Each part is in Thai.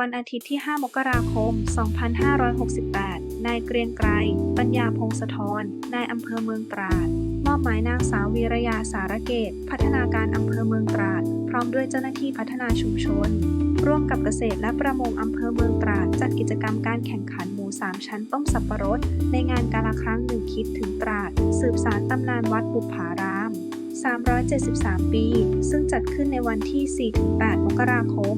วันอาทิตย์ที่ 5 มกราคม 2568 นายเกรียงไกร ปัญญาพงศธร นายอำเภอเมืองตราด มอบหมายนางสาววีรยาสารเกต พัฒนาการอำเภอเมืองตราด พร้อมด้วยเจ้าหน้าที่พัฒนาชุมชน ร่วมกับเกษตรและประมงอำเภอเมืองตราด จัดกิจกรรมการแข่งขันหมูสามชั้นต้มสับปะรด ในงานกาละครั้งหนึ่งคิดถึงตราด สืบสารตำนานวัดบุพารา 373 ปี ซึ่งจัดขึ้นในวันที่ 4-8 มกราคม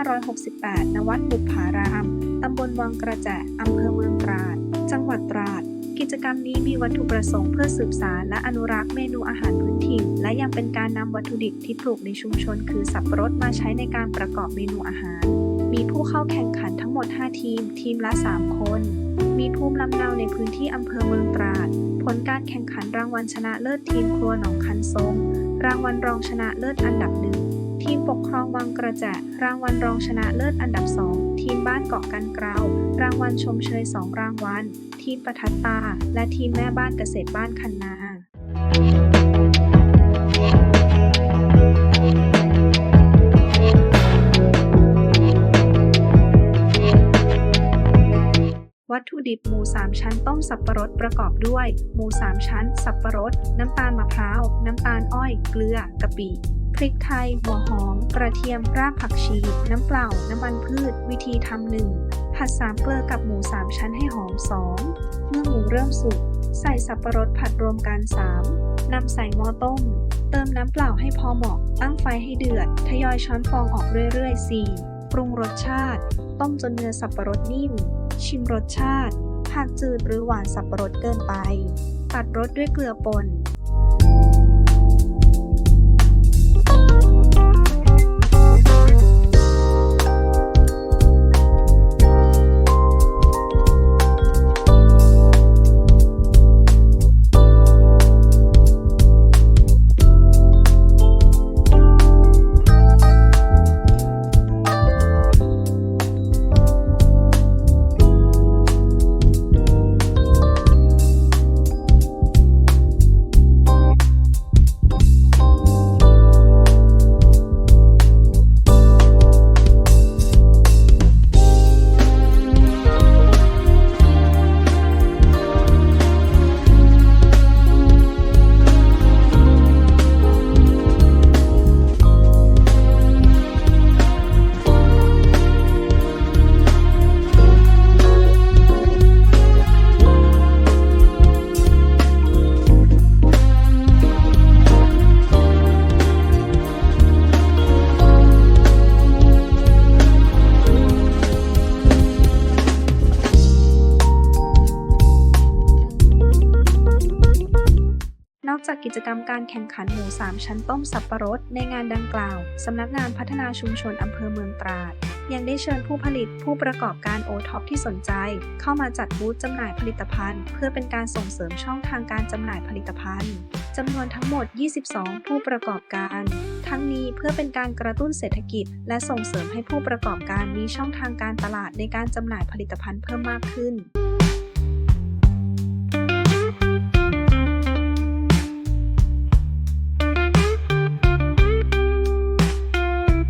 2568 ณ วัดบุพาราม ตำบลวังกระแจอำเภอเมืองตราด จังหวัดตราด กิจกรรมนี้มีวัตถุประสงค์เพื่อสืบสารและอนุรักษ์เมนูอาหารพื้นถิ่น และยังเป็นการนำวัตถุดิบที่ปลูกในชุมชนคือสับปะรดมาใช้ในการประกอบเมนูอาหาร มีผู้เข้าแข่งขันทั้งหมด 5 ทีม ทีมละ 3 คน มีภูมิลำเนาในพื้นที่อำเภอเมืองตราด ผลการแข่งขันรางวัลชนะเลิศทีมครัวหนองคันทรง รางวัลรองชนะเลิศอันดับหนึ่งทีมปกครองวังกระแจรางวัลรองชนะเลิศอันดับสองทีมบ้านเกาะกันเกลารางวัลชมเชยสองรางวัล ทีมประทัดตา และทีมแม่บ้านเกษตรบ้านคันนา ดิบหมู 3 ชั้นต้มสับปะรดประกอบด้วย หมู 3 ชั้น สับปะรด น้ำตาลมะพร้าว น้ำตาลอ้อย เกลือกะปิพริกไทย หัวหอม กระเทียม รากผักชี น้ำเปล่า น้ำมันพืช วิธีทำหนึ่งผัดสามเกลือกับหมู 3 ชั้นให้หอม 2 เมื่อหมูเริ่มสุก ใส่สับปะรดผัดรวมกัน 3นำใส่หม้อต้ม เติมน้ำเปล่าให้พอเหมาะ ตั้งไฟให้เดือด ทยอยช้อนฟองออกเรื่อยๆ 4. ปรุงรสชาติ ต้มจนเนื้อสับปะรดนิ่ม ชิมรสชาติ หากจืดหรือหวานสับปะรดเกินไป ตัดรสด้วยเกลือป่น จากกิจกรรมการแข่งขันหมู3ชั้นต้มสับปะรดในงานดังกล่าว สำนักงานพัฒนาชุมชนอำเภอเมืองตราด ยังได้เชิญผู้ผลิตผู้ประกอบการโอท็อปที่สนใจ เข้ามาจัดบูธจำหน่ายผลิตภัณฑ์ เพื่อเป็นการส่งเสริมช่องทางการจำหน่ายผลิตภัณฑ์จำนวนทั้งหมด 22 ผู้ประกอบการ ทั้งนี้เพื่อเป็นการกระตุ้นเศรษฐกิจ และส่งเสริมให้ผู้ประกอบการมีช่องทางการตลาดในการจำหน่ายผลิตภัณฑ์เพิ่มมากขึ้น